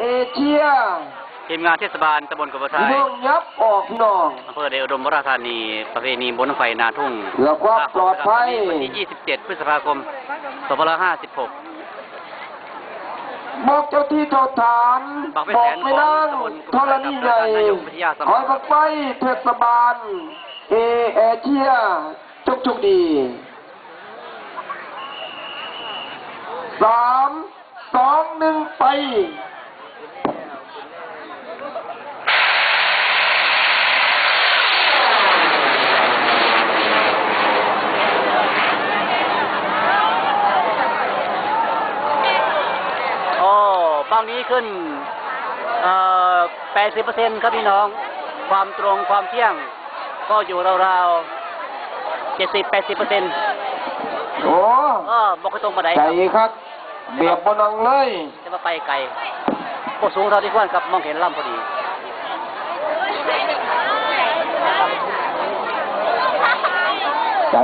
เอเชียทีมงานเทศบาลตำบลกบฏไทยเบิ่งยับออกพี่น้องอำเภอเดชอุดมราชธานี ประเพณีบนรถไฟนาทุ่งเพื่อความปลอดภัยวันที่ 27 พฤษภาคม 2556บอกเจ้าที่เจ้าฐานบอกไม่บอแสกนไม่นั่งของธรณีใหญ่นายกวิทยาสมรขอยบักไฟเทศบาล เอเอเชียจุกจุกดีสามสองหนึ่งไป โอ้ บางนี้ขึ้นเอ่อ80%ครับพี่น้อง ความตรงความเที่ยง ก็อยู่ราวๆ70-80%โอ้ก็บอกให้ตรงมาได้ใจครับครับเบียบบนังเลย จะมาไปไกลก็สูงเท่าที่ควรกับมองเห็นลำพอดีใจ